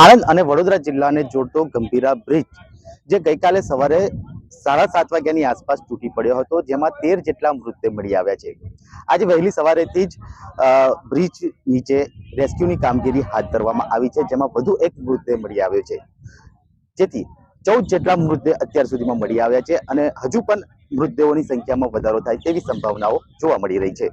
આણંદ અને વડોદરા જિલ્લાને જોડતો ગંભીરા બ્રિજ, જે ગઈકાલે સવારે સાડા સાત વાગ્યાની આસપાસ તૂટી પડ્યો હતો, જેમાં તેર જેટલા મૃતદેહ મળી આવ્યા છે. આજે વહેલી સવારેથી જ બ્રિજ નીચે રેસ્ક્યુની કામગીરી હાથ ધરવામાં આવી છે, જેમાં વધુ એક મૃતદેહ મળી આવ્યો છે. જેથી ચૌદ જેટલા મૃતદેહ અત્યાર સુધીમાં મળી આવ્યા છે અને હજુ પણ મૃતદેહોની સંખ્યામાં વધારો થાય તેવી સંભાવનાઓ જોવા મળી રહી છે.